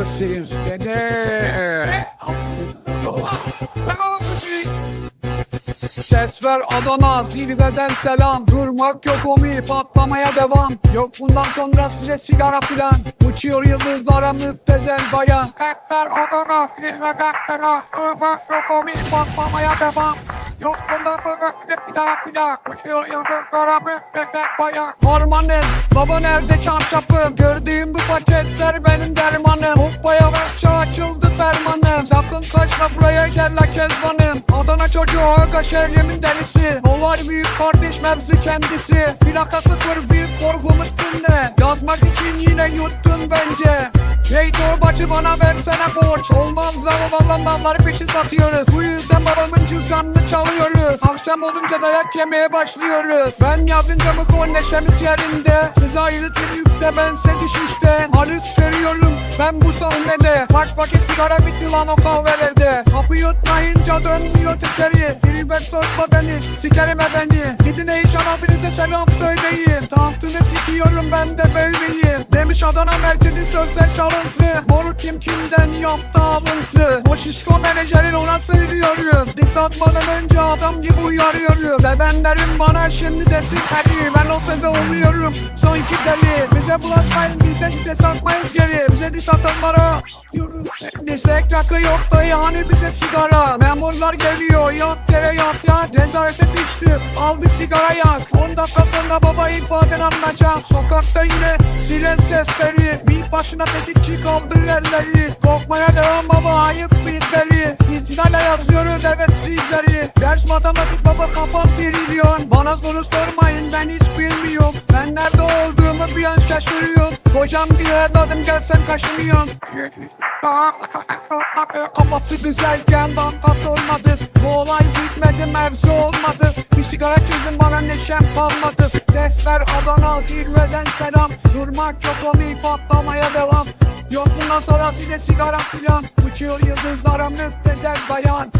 hastasıyız dede. Ses ver Adana zirveden selam. Durmak yok omi patlamaya devam. Yok bundan sonra size sigara filan. Uçuyor yıldızlara müptezel bayan. Ses ver Adana zirveden selam. Durmak yok omi patlamaya devam. Yok bundan sonra size sigara filan Uçuyor yıldızlara müptezel bayan. Harmanım baba nerede çarşafım Gördüğüm bu paketler benim dermanım kaçma buraya la kezbanım. Adana çocuğu aga şehrimin delisi. Olay büyük kardeş mevzu kendisi. Plaka sıfır bir korkumuz dinle Yazmak için yine yuttun bence. Hey torbacı bana versene borç. Olmaz zavavallan malları peşin satıyoruz. Bu yüzden babamın cüzdanını çalıyoruz. Akşam olunca dayak yemeye başlıyoruz. Ben yazınca mı gol neşemiz yerinde. Siz ayrı tripte bense düşüşte. Halüs görüyorum ben bu sahnede Kaç paket sigara bitti lan o kahvelerde Kapı yutmayınca dönmüyor tekeri. Tribet sokma beni sikerim beni. Gidin Eyşan abinize selam söyleyin. Tahtını sikiyorum ben de böyleyim. Demiş Adana merkezi sözler çalıntı. Moru kim kimden yaptı alıntı? O şişko menajerin ona söylüyorum. Diss atmadan önce adam gibi uyarıyorum. Sevenlerim bana şimdi desin hadi Ben ortada oluyorum. Son iki deli Bize bulaşmayın biz de size satmayız geri Bize diss atanlara diyoruz Destek rakı yok da yani bize sigara. Memurlar geliyor yat yere yat yat Nezarete düştü al bir sigara yak. 10 dakika sonra baba ifaden alınacak Sokakta yine siren sesleri. Bir başına tetikçi kaldır elleri. Korkmaya devam baba ayıp bir deli İtinayla yazıyoruz evet sizleri. Ders matematik baba kafa trilyon. Bana soru sormayın ben hiç bilmiyorum. Ben nerede olduğumu bir an şaşırıyorum. Kocam diye dadım gelsem kaşınıyorum. Kafası güzelken bankası olmadı Bu olay bitmedi mevzu olmadı. Bir sigara çözün bana neşem kalmadı. Ses ver Adana zirveden selam. Durmak yok onu patlamaya devam Yok bundan sonra size sigara filan. Uçuyor yıldızlara müptezel bayan